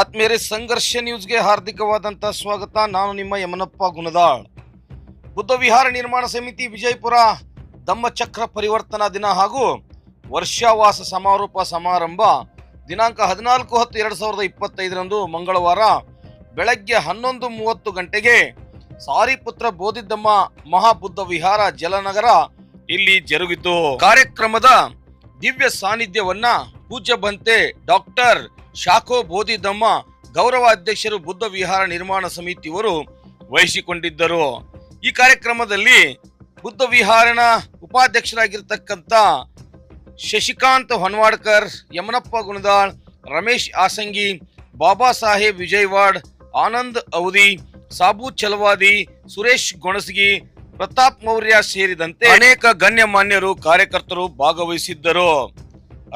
ಆತ್ಮೀಯರೇ ಸಂಘರ್ಷ ನ್ಯೂಸ್ಗೆ ಹಾರ್ದಿಕವಾದಂಥ ಸ್ವಾಗತ. ನಾನು ನಿಮ್ಮ ಯಮನಪ್ಪ ಗುಣದಾಳ್. ಬುದ್ಧ ವಿಹಾರ ನಿರ್ಮಾಣ ಸಮಿತಿ ವಿಜಯಪುರ ಧಮ್ಮಚಕ್ರ ಪರಿವರ್ತನಾ ದಿನ ಹಾಗೂ ವರ್ಷಾವಾಸ ಸಮಾರೋಪ ಸಮಾರಂಭ ದಿನಾಂಕ ಹದಿನಾಲ್ಕು ಹತ್ತು ಎರಡು ಸಾವಿರದ ಇಪ್ಪತ್ತೈದರಂದು ಮಂಗಳವಾರ ಬೆಳಗ್ಗೆ ಹನ್ನೊಂದು ಮೂವತ್ತು ಗಂಟೆಗೆ ಸಾರಿಪುತ್ರ ಬೋಧಿದ್ದಮ್ಮ ಮಹಾಬುದ್ಧ ವಿಹಾರ ಜಲನಗರ ಇಲ್ಲಿ ಜರುಗಿತು. ಕಾರ್ಯಕ್ರಮದ ದಿವ್ಯ ಸಾನ್ನಿಧ್ಯವನ್ನ ಪೂಜ್ಯ ಬಂತೆ ಡಾಕ್ಟರ್ ಶಾಖೋ ಬೋಧಿಧಮ್ಮ ಗೌರವ ಅಧ್ಯಕ್ಷರು ಬುದ್ಧ ವಿಹಾರ ನಿರ್ಮಾಣ ಸಮಿತಿಯವರು ವಹಿಸಿಕೊಂಡಿದ್ದರು. ಈ ಕಾರ್ಯಕ್ರಮದಲ್ಲಿ ಬುದ್ಧ ವಿಹಾರನ ಉಪಾಧ್ಯಕ್ಷರಾಗಿರ್ತಕ್ಕಂಥ ಶಶಿಕಾಂತ್ ಹೊನ್ವಾಡ್ಕರ್, ಯಮನಪ್ಪ ಗುಣದಾಳ್, ರಮೇಶ್ ಆಸಂಗಿ, ಬಾಬಾ ಸಾಹೇಬ್ ವಿಜಯವಾಡ್, ಆನಂದ್ ಅವಧಿ ಸಾಬು ಚಲವಾದಿ, ಸುರೇಶ್ ಗೊಣಸಗಿ, ಪ್ರತಾಪ್ ಮೌರ್ಯ ಸೇರಿದಂತೆ ಅನೇಕ ಗಣ್ಯಮಾನ್ಯರು ಕಾರ್ಯಕರ್ತರು ಭಾಗವಹಿಸಿದ್ದರು.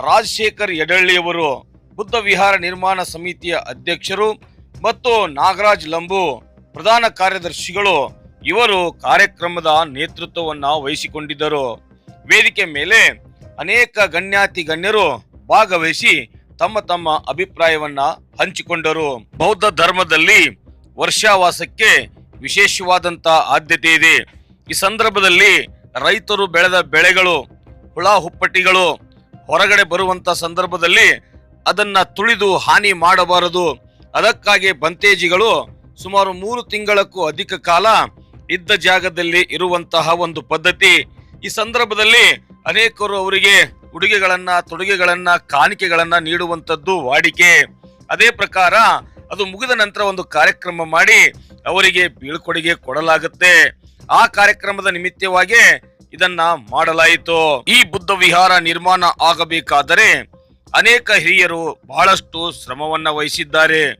ರಾಜಶೇಖರ್ ಯಡಳ್ಳಿಯವರು ಬುದ್ಧ ವಿಹಾರ ನಿರ್ಮಾಣ ಸಮಿತಿಯ ಅಧ್ಯಕ್ಷರು ಮತ್ತು ನಾಗರಾಜ್ ಲಂಬು ಪ್ರಧಾನ ಕಾರ್ಯದರ್ಶಿಗಳು ಇವರು ಕಾರ್ಯಕ್ರಮದ ನೇತೃತ್ವವನ್ನು ವಹಿಸಿಕೊಂಡಿದ್ದರು. ವೇದಿಕೆ ಮೇಲೆ ಅನೇಕ ಗಣ್ಯಾತಿ ಗಣ್ಯರು ಭಾಗವಹಿಸಿ ತಮ್ಮ ತಮ್ಮ ಅಭಿಪ್ರಾಯವನ್ನ ಹಂಚಿಕೊಂಡರು. ಬೌದ್ಧ ಧರ್ಮದಲ್ಲಿ ವರ್ಷಾವಾಸಕ್ಕೆ ವಿಶೇಷವಾದಂತ ಆದ್ಯತೆ ಇದೆ. ಈ ಸಂದರ್ಭದಲ್ಲಿ ರೈತರು ಬೆಳೆದ ಬೆಳೆಗಳು, ಹುಳ, ಹುಪ್ಪಟ್ಟಿಗಳು ಹೊರಗಡೆ ಬರುವಂತ ಸಂದರ್ಭದಲ್ಲಿ ಅದನ್ನ ತುಳಿದು ಹಾನಿ ಮಾಡಬಾರದು. ಅದಕ್ಕಾಗಿ ಬಂತೇಜಿಗಳು ಸುಮಾರು ಮೂರು ತಿಂಗಳಕ್ಕೂ ಅಧಿಕ ಕಾಲ ಇದ್ದ ಜಾಗದಲ್ಲಿ ಇರುವಂತಹ ಒಂದು ಪದ್ಧತಿ. ಈ ಸಂದರ್ಭದಲ್ಲಿ ಅನೇಕರು ಅವರಿಗೆ ಉಡುಗೆಗಳನ್ನ, ತೊಡುಗೆಗಳನ್ನ, ಕಾಣಿಕೆಗಳನ್ನ ನೀಡುವಂತದ್ದು ವಾಡಿಕೆ. ಅದೇ ಪ್ರಕಾರ ಅದು ಮುಗಿದ ನಂತರ ಒಂದು ಕಾರ್ಯಕ್ರಮ ಮಾಡಿ ಅವರಿಗೆ ಬೀಳ್ಕೊಡುಗೆ ಕೊಡಲಾಗುತ್ತೆ. ಆ ಕಾರ್ಯಕ್ರಮದ ನಿಮಿತ್ತವಾಗಿ ಇದನ್ನ ಮಾಡಲಾಯಿತು. ಈ ಬುದ್ಧ ವಿಹಾರ ನಿರ್ಮಾಣ ಆಗಬೇಕಾದರೆ ಅನೇಕ ಹಿರಿಯರು ಬಹಳಷ್ಟು ಶ್ರಮವನ್ನ ವಹಿಸಿದ್ದಾರೆ.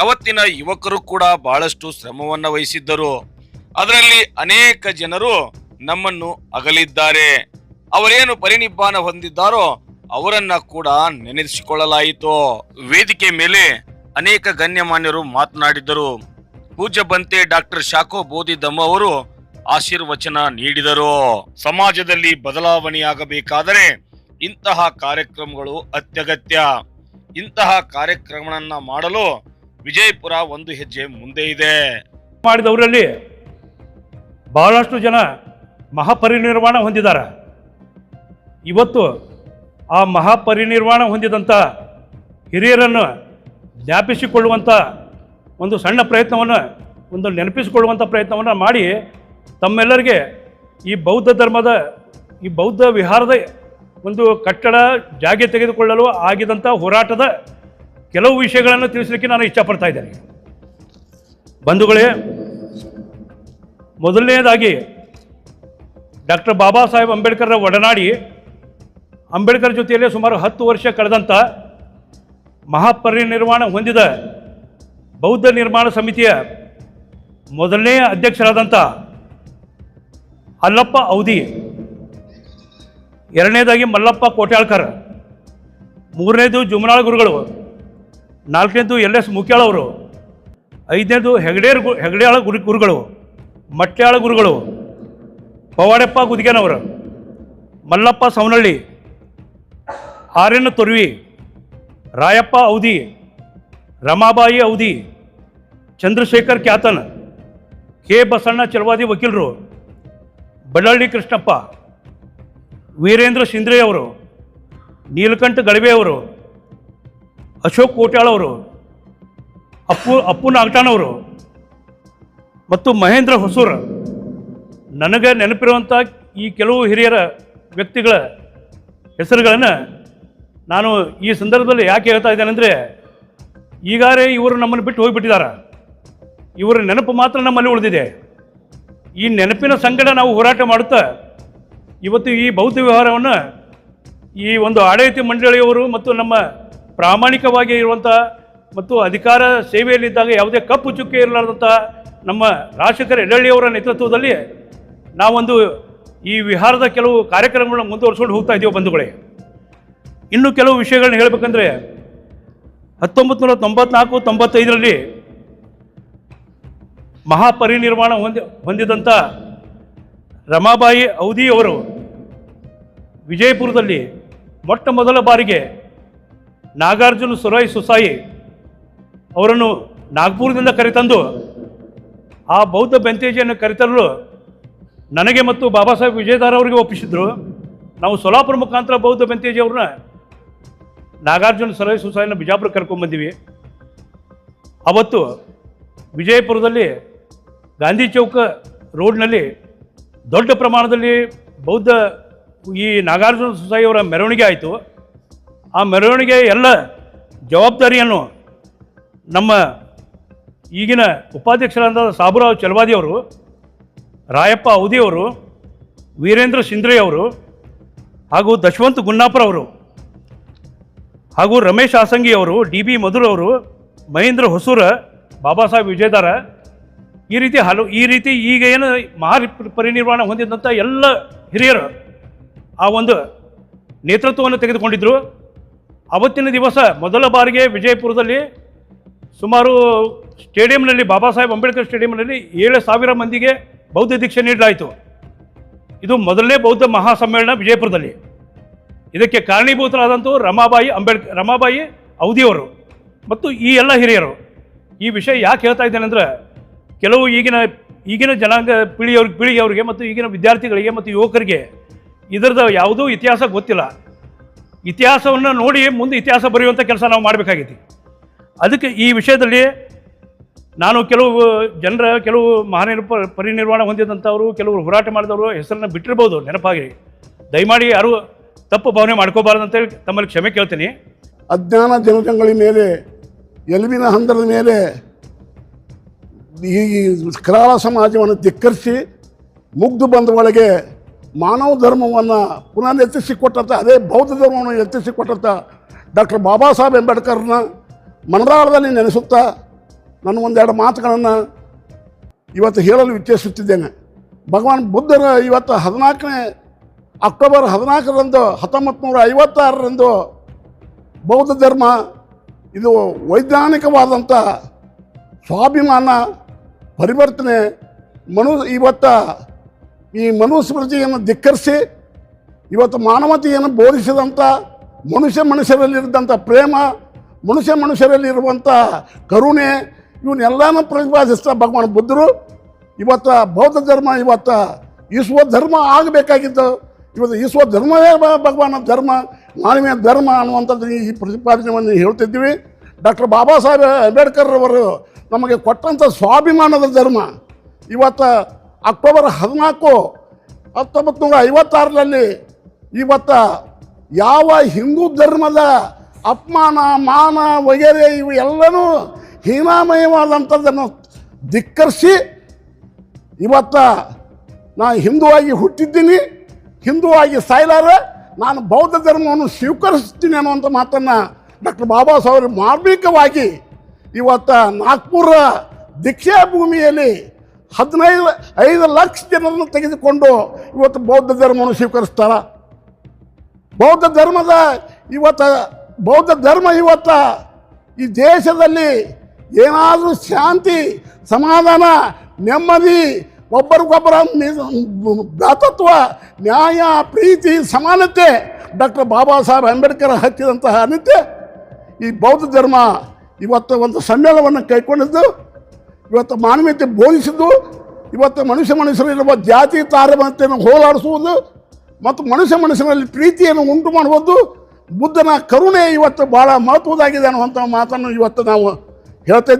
ಅವತ್ತಿನ ಯುವಕರು ಕೂಡ ಬಹಳಷ್ಟು ಶ್ರಮವನ್ನ ವಹಿಸಿದ್ದರು. ಅದರಲ್ಲಿ ಅನೇಕ ಜನರು ನಮ್ಮನ್ನು ಅಗಲಿದ್ದಾರೆ. ಅವರೇನು ಪರಿನಿಬ್ಬಾನ ಹೊಂದಿದ್ದಾರೋ ಅವರನ್ನ ಕೂಡ ನೆನೆಸಿಕೊಳ್ಳಲಾಯಿತು. ವೇದಿಕೆ ಮೇಲೆ ಅನೇಕ ಗಣ್ಯಮಾನ್ಯರು ಮಾತನಾಡಿದರು. ಪೂಜ್ಯ ಬಂತೆ ಡಾಕ್ಟರ್ ಶಾಖೋ ಬೋಧಿದಮ್ಮ ಅವರು ಆಶೀರ್ವಚನ ನೀಡಿದರು. ಸಮಾಜದಲ್ಲಿ ಬದಲಾವಣೆಯಾಗಬೇಕಾದರೆ ಇಂತಹ ಕಾರ್ಯಕ್ರಮಗಳು ಅತ್ಯಗತ್ಯ. ಇಂತಹ ಕಾರ್ಯಕ್ರಮಗಳನ್ನ ಮಾಡಲು ವಿಜಯಪುರ ಒಂದು ಹೆಜ್ಜೆ ಮುಂದೆ ಇದೆ. ಮಾಡಿದವರಲ್ಲಿ ಬಹಳಷ್ಟು ಜನ ಮಹಾಪರಿನಿರ್ವಾಣ ಹೊಂದಿದ್ದಾರೆ. ಇವತ್ತು ಆ ಮಹಾಪರಿನಿರ್ವಾಣ ಹೊಂದಿದಂಥ ಹಿರಿಯರನ್ನು ಜ್ಞಾಪಿಸಿಕೊಳ್ಳುವಂಥ ಒಂದು ಸಣ್ಣ ಪ್ರಯತ್ನವನ್ನು, ಒಂದು ನೆನಪಿಸಿಕೊಳ್ಳುವಂಥ ಪ್ರಯತ್ನವನ್ನು ಮಾಡಿ ತಮ್ಮೆಲ್ಲರಿಗೆ ಈ ಬೌದ್ಧ ಧರ್ಮದ, ಈ ಬೌದ್ಧ ವಿಹಾರದ ಒಂದು ಕಟ್ಟಡ ಜಾಗೆ ತೆಗೆದುಕೊಳ್ಳಲು ಆಗಿದಂಥ ಹೋರಾಟದ ಕೆಲವು ವಿಷಯಗಳನ್ನು ತಿಳಿಸಲಿಕ್ಕೆ ನಾನು ಇಷ್ಟಪಡ್ತಾ ಇದ್ದೇನೆ. ಬಂಧುಗಳೇ, ಮೊದಲನೇದಾಗಿ ಡಾಕ್ಟರ್ ಬಾಬಾ ಸಾಹೇಬ್ ಅಂಬೇಡ್ಕರ್ರ ಒಡನಾಡಿ ಅಂಬೇಡ್ಕರ್ ಜೊತೆಯಲ್ಲೇ ಸುಮಾರು ಹತ್ತು ವರ್ಷ ಕಳೆದಂಥ ಮಹಾಪರಿನಿರ್ವಾಣ ಹೊಂದಿದ ಬೌದ್ಧ ನಿರ್ಮಾಣ ಸಮಿತಿಯ ಮೊದಲನೇ ಅಧ್ಯಕ್ಷರಾದಂಥ ಅಲ್ಲಪ್ಪ ಅವಧಿ ಎರಡನೇದಾಗಿ ಮಲ್ಲಪ್ಪ ಕೋಟ್ಯಾಳ್ಕರ್. ಮೂರನೇದು ಜುಮನಾಳ್ ಗುರುಗಳು. ನಾಲ್ಕನೇದು ಎಲ್ ಎಸ್ ಮುಖ್ಯಾಳವರು ಐದನೇದು ಹೆಗಡೇರ್ ಗು, ಹೆಗಡೆಯಾಳ ಗುರು, ಗುರುಗಳು. ಮಟ್ಯಾಳ ಗುರುಗಳು. ಪವಾಡೆಪ್ಪ ಗುದಿಗೆನವರು ಮಲ್ಲಪ್ಪ ಸವನಹಳ್ಳಿ ಆರ್ಯನ ತುರ್ವಿ. ರಾಯಪ್ಪ ಔದಿ. ರಮಾಬಾಯಿ ಔದಿ. ಚಂದ್ರಶೇಖರ್ ಕ್ಯಾತನ್. ಕೆ ಬಸಣ್ಣ ಚಲವಾದಿ ವಕೀಲರು. ಬಳ್ಳಳ್ಳಿ ಕೃಷ್ಣಪ್ಪ. ವೀರೇಂದ್ರ ಶಿಂದ್ರೆ ಅವರು, ನೀಲಕಂಠ ಗಳಿವೆ ಅವರು, ಅಶೋಕ್ ಕೋಟ್ಯಾಳ್ ಅವರು, ಅಪ್ಪು ಅಪ್ಪು ನಾಗಟಾಣವರು ಮತ್ತು ಮಹೇಂದ್ರ ಹೊಸೂರ್. ನನಗೆ ನೆನಪಿರುವಂಥ ಈ ಕೆಲವು ಹಿರಿಯರ ವ್ಯಕ್ತಿಗಳ ಹೆಸರುಗಳನ್ನು ನಾನು ಈ ಸಂದರ್ಭದಲ್ಲಿ ಯಾಕೆ ಹೇಳ್ತಾ ಇದ್ದೇನೆ ಅಂದರೆ, ಈಗಾರೇ ಇವರು ನಮ್ಮನ್ನು ಬಿಟ್ಟು ಹೋಗಿಬಿಟ್ಟಿದ್ದಾರೆ. ಇವರ ನೆನಪು ಮಾತ್ರ ನಮ್ಮಲ್ಲಿ ಉಳಿದಿದೆ. ಈ ನೆನಪಿನ ಸಂಗಡ ನಾವು ಹೋರಾಟ ಮಾಡುತ್ತಾ ಇವತ್ತು ಈ ಬೌದ್ಧ ವಿಹಾರವನ್ನು ಈ ಒಂದು ಆಡಳಿತ ಮಂಡಳಿಯವರು ಮತ್ತು ನಮ್ಮ ಪ್ರಾಮಾಣಿಕವಾಗಿ ಇರುವಂಥ ಮತ್ತು ಅಧಿಕಾರ ಸೇವೆಯಲ್ಲಿದ್ದಾಗ ಯಾವುದೇ ಕಪ್ಪು ಚುಕ್ಕೆ ಇರಲಾರ್ದಂಥ ನಮ್ಮ ರಾಜಶೇಖರ ಎಡಳ್ಳಿಯವರ ನೇತೃತ್ವದಲ್ಲಿ ನಾವೊಂದು ಈ ವಿಹಾರದ ಕೆಲವು ಕಾರ್ಯಕ್ರಮಗಳನ್ನು ಮುಂದುವರಿಸ್ಕೊಂಡು ಹೋಗ್ತಾ ಇದ್ದೀವಿ ಬಂಧುಗಳೇ. ಇನ್ನು ಕೆಲವು ವಿಷಯಗಳನ್ನ ಹೇಳಬೇಕಂದ್ರೆ ಹತ್ತೊಂಬತ್ತು ನೂರ ತೊಂಬತ್ನಾಲ್ಕು ತೊಂಬತ್ತೈದರಲ್ಲಿ ಮಹಾಪರಿನಿರ್ಮಾಣ ಹೊಂದಿ ಹೊಂದಿದಂಥ ರಮಾಬಾಯಿ ಅವಧಿಯವರು ವಿಜಯಪುರದಲ್ಲಿ ಮೊಟ್ಟ ಮೊದಲ ಬಾರಿಗೆ ನಾಗಾರ್ಜುನ ಸುರಾಯಿ ಸುಸಾಯಿ ಅವರನ್ನು ನಾಗ್ಪುರದಿಂದ ಕರೆತಂದು ಆ ಬೌದ್ಧ ಬೆಂತೇಜಿಯನ್ನು ಕರೆತರಲು ನನಗೆ ಮತ್ತು ಬಾಬಾ ಸಾಹೇಬ್ ವಿಜಯಧಾರ ಅವರಿಗೆ ಒಪ್ಪಿಸಿದ್ರು. ನಾವು ಸೊಲಾಪುರ ಮುಖಾಂತರ ಬೌದ್ಧ ಬೆಂತೇಜಿ ಅವ್ರನ್ನ ನಾಗಾರ್ಜುನ ಸಲಹೆ ಸುಸಾಯಿನ ಬಿಜಾಪುರ ಕರ್ಕೊಂಡ್ಬಂದಿವಿ ಅವತ್ತು ವಿಜಯಪುರದಲ್ಲಿ ಗಾಂಧಿ ಚೌಕ ರೋಡ್ನಲ್ಲಿ ದೊಡ್ಡ ಪ್ರಮಾಣದಲ್ಲಿ ಬೌದ್ಧ ಈ ನಾಗಾರ್ಜುನ ಸುಸಾಯಿಯವರ ಮೆರವಣಿಗೆ ಆಯಿತು. ಆ ಮೆರವಣಿಗೆ ಎಲ್ಲ ಜವಾಬ್ದಾರಿಯನ್ನು ನಮ್ಮ ಈಗಿನ ಉಪಾಧ್ಯಕ್ಷರಾದ ಸಾಬುರಾವ್ ಚಲವಾದಿಯವರು ರಾಯಪ್ಪ ಅವಧಿಯವರು ವೀರೇಂದ್ರ ಸಿಂದ್ರೆ ಅವರು, ಹಾಗೂ ದಶವಂತ್ ಗುನ್ನಾಪುರ ಅವರು, ಹಾಗೂ ರಮೇಶ್ ಆಸಂಗಿ ಅವರು, ಡಿ ಬಿ ಮಧುರ್ ಅವರು, ಮಹೇಂದ್ರ ಹೊಸೂರ, ಬಾಬಾ ಸಾಹೇಬ್ ವಿಜಯದಾರ, ಈ ರೀತಿ ಹಲವು ಈ ರೀತಿ ಈಗ ಏನು ಮಹಾ ಪರಿನಿರ್ವಾಣ ಹೊಂದಿದಂಥ ಎಲ್ಲ ಹಿರಿಯರು ಆ ಒಂದು ನೇತೃತ್ವವನ್ನು ತೆಗೆದುಕೊಂಡಿದ್ದರು ಅವತ್ತಿನ ದಿವಸ ಮೊದಲ ಬಾರಿಗೆ ವಿಜಯಪುರದಲ್ಲಿ ಸುಮಾರು ಸ್ಟೇಡಿಯಂನಲ್ಲಿ ಬಾಬಾ ಸಾಹೇಬ್ ಅಂಬೇಡ್ಕರ್ ಸ್ಟೇಡಿಯಂನಲ್ಲಿ ಏಳು ಸಾವಿರ ಮಂದಿಗೆ ಬೌದ್ಧ ದೀಕ್ಷೆ ನೀಡಲಾಯಿತು. ಇದು ಮೊದಲನೇ ಬೌದ್ಧ ಮಹಾಸಮ್ಮೇಳನ ವಿಜಯಪುರದಲ್ಲಿ. ಇದಕ್ಕೆ ಕಾರಣೀಭೂತರಾದಂಥ ರಮಾಬಾಯಿ ಅಂಬೇಡ್ಕರ್ ರಮಾಬಾಯಿ ಅವಧಿಯವರು ಮತ್ತು ಈ ಎಲ್ಲ ಹಿರಿಯರು. ಈ ವಿಷಯ ಯಾಕೆ ಹೇಳ್ತಾ ಇದ್ದೇನೆ ಅಂದರೆ, ಕೆಲವು ಈಗಿನ ಈಗಿನ ಜನಾಂಗ ಪೀಳಿಗೆಯವ್ರಿಗೆ ಪೀಳಿಗೆಯವರಿಗೆ ಮತ್ತು ಈಗಿನ ವಿದ್ಯಾರ್ಥಿಗಳಿಗೆ ಮತ್ತು ಯುವಕರಿಗೆ ಇದರದ ಯಾವುದೂ ಇತಿಹಾಸ ಗೊತ್ತಿಲ್ಲ. ಇತಿಹಾಸವನ್ನು ನೋಡಿ ಮುಂದೆ ಇತಿಹಾಸ ಬರೆಯುವಂಥ ಕೆಲಸ ನಾವು ಮಾಡಬೇಕಾಗೈತಿ. ಅದಕ್ಕೆ ಈ ವಿಷಯದಲ್ಲಿ ನಾನು ಕೆಲವು ಜನರ ಕೆಲವು ಮಹಾನಿರ್ ಪರಿನಿರ್ವಾಣ ಹೊಂದಿದಂಥವರು, ಕೆಲವರು ಹೋರಾಟ ಮಾಡಿದವರು ಹೆಸರನ್ನು ಬಿಟ್ಟಿರ್ಬೋದು ನೆನಪಾಗಿ ದಯಮಾಡಿ ಯಾರು ತಪ್ಪು ಭಾವನೆ ಮಾಡ್ಕೋಬಾರ್ದು ಅಂತೇಳಿ ತಮ್ಮಲ್ಲಿ ಕ್ಷಮೆ ಕೇಳ್ತೀನಿ. ಅಜ್ಞಾನ ಜನಜಂಗಳಿ ಮೇಲೆ ಎಲುಬಿನ ಹಂದರದ ಮೇಲೆ ಈ ಕರಾಳ ಸಮಾಜವನ್ನು ಧಿಕ್ಕರಿಸಿ ಮುಗ್ದು ಬಂದ ಒಳಗೆ ಮಾನವ ಧರ್ಮವನ್ನು ಪುನಃ ಅದೇ ಬೌದ್ಧ ಧರ್ಮವನ್ನು ಎತ್ತಿಸಿಕೊಟ್ಟಂಥ ಡಾಕ್ಟರ್ ಬಾಬಾ ಸಾಹೇಬ್ ಅಂಬೇಡ್ಕರ್ನ ಮನದಾಳದಲ್ಲಿ ನೆನೆಸುತ್ತಾ ನಾನು ಒಂದೆರಡು ಮಾತುಗಳನ್ನು ಇವತ್ತು ಹೇಳಲು ಇಚ್ಛಿಸುತ್ತಿದ್ದೇನೆ ಭಗವಾನ್ ಬುದ್ಧರ ಇವತ್ತು ಹದಿನಾಲ್ಕನೇ ಅಕ್ಟೋಬರ್ ಹದಿನಾಲ್ಕರಂದು ಹತ್ತೊಂಬತ್ತು ನೂರ ಐವತ್ತಾರರಂದು ಬೌದ್ಧ ಧರ್ಮ, ಇದು ವೈಜ್ಞಾನಿಕವಾದಂಥ ಸ್ವಾಭಿಮಾನ ಪರಿವರ್ತನೆ ಮನು ಇವತ್ತ ಈ ಮನುಸ್ಮೃತಿಯನ್ನು ಧಿಕ್ಕರಿಸಿ ಇವತ್ತು ಮಾನವತೆಯನ್ನು ಬೋಧಿಸಿದಂಥ ಮನುಷ್ಯ ಮನುಷ್ಯರಲ್ಲಿರಿದಂಥ ಪ್ರೇಮ, ಮನುಷ್ಯ ಮನುಷ್ಯರಲ್ಲಿರುವಂಥ ಕರುಣೆ, ಇವನ್ನೆಲ್ಲನೂ ಪ್ರತಿಪಾದಿಸ್ತಾ ಭಗವಾನ್ ಬುದ್ಧರು. ಇವತ್ತು ಬೌದ್ಧ ಧರ್ಮ ಇವತ್ತು ಈಶ್ವ ಧರ್ಮ ಆಗಬೇಕಾಗಿತ್ತು. ಇವತ್ತು ಈಶ್ವ ಧರ್ಮವೇ ಭಗವಾನ ಧರ್ಮ, ಮಾನವೀಯ ಧರ್ಮ ಅನ್ನುವಂಥದ್ದು ಈ ಪ್ರತಿಪಾದನೆಯನ್ನು ಹೇಳ್ತಿದ್ದೀವಿ. ಡಾಕ್ಟರ್ ಬಾಬಾ ಸಾಹೇಬ್ ಅಂಬೇಡ್ಕರ್ ಅವರು ನಮಗೆ ಕೊಟ್ಟಂಥ ಸ್ವಾಭಿಮಾನದ ಧರ್ಮ. ಇವತ್ತು ಅಕ್ಟೋಬರ್ ಹದಿನಾಲ್ಕು ಹತ್ತೊಂಬತ್ತು ನೂರ ಐವತ್ತಾರರಲ್ಲಿ ಇವತ್ತು ಯಾವ ಹಿಂದೂ ಧರ್ಮದ ಅಪಮಾನ, ಮಾನ ವಗೇರೆ ಇವು ಎಲ್ಲನೂ ಹೀನಾಮಯವಾದಂಥದ್ದನ್ನು ಧಿಕ್ಕರಿಸಿ ಇವತ್ತ ನಾ ಆಗಿ ಹುಟ್ಟಿದ್ದೀನಿ, ಹಿಂದುವಾಗಿ ಸಾಯ್ಲಾರೆ, ನಾನು ಬೌದ್ಧ ಧರ್ಮವನ್ನು ಸ್ವೀಕರಿಸ್ತೀನಿ ಅನ್ನುವಂಥ ಮಾತನ್ನು ಡಾಕ್ಟರ್ ಬಾಬಾ ಸಾಹೇಬ್ ಮಾರ್ಮಿಕವಾಗಿ ಇವತ್ತ ನಾಗ್ಪುರ ದೀಕ್ಷಾ ಭೂಮಿಯಲ್ಲಿ ಹದಿನೈದು, ಐದು ಲಕ್ಷ ಜನರನ್ನು ತೆಗೆದುಕೊಂಡು ಇವತ್ತು ಬೌದ್ಧ ಧರ್ಮವನ್ನು ಸ್ವೀಕರಿಸ್ತಾರ. ಬೌದ್ಧ ಧರ್ಮದ ಇವತ್ತ, ಬೌದ್ಧ ಧರ್ಮ ಇವತ್ತ ಈ ದೇಶದಲ್ಲಿ ಏನಾದರೂ ಶಾಂತಿ, ಸಮಾಧಾನ, ನೆಮ್ಮದಿ, ಒಬ್ಬರಿಗೊಬ್ಬರ ಭ್ರಾತತ್ವ, ನ್ಯಾಯ, ಪ್ರೀತಿ, ಸಮಾನತೆ, ಡಾಕ್ಟರ್ ಬಾಬಾ ಸಾಹೇಬ್ ಅಂಬೇಡ್ಕರ್ ಹಚ್ಚಿದಂತಹ ಅನಿತ್ಯ ಈ ಬೌದ್ಧ ಧರ್ಮ ಇವತ್ತು ಒಂದು ಸಮ್ಮೇಳನವನ್ನು ಕೈಗೊಂಡಿದ್ದು. ಇವತ್ತು ಮಾನವೀಯತೆ ಬೋಧಿಸಿದ್ದು, ಇವತ್ತು ಮನುಷ್ಯ ಮನುಷ್ಯರಲ್ಲಿರುವ ಜಾತಿ, ತಾರತಮ್ಯತೆಯನ್ನು ಹೋಲಾಡಿಸುವುದು ಮತ್ತು ಮನುಷ್ಯ ಮನುಷ್ಯನಲ್ಲಿ ಪ್ರೀತಿಯನ್ನು ಉಂಟು ಮಾಡುವುದು, ಬುದ್ಧನ ಕರುಣೆ ಇವತ್ತು ಭಾಳ ಮಹತ್ವದಾಗಿದೆ ಅನ್ನುವಂಥ ಮಾತನ್ನು ಇವತ್ತು ನಾವು ಹೇಳ್ತಾ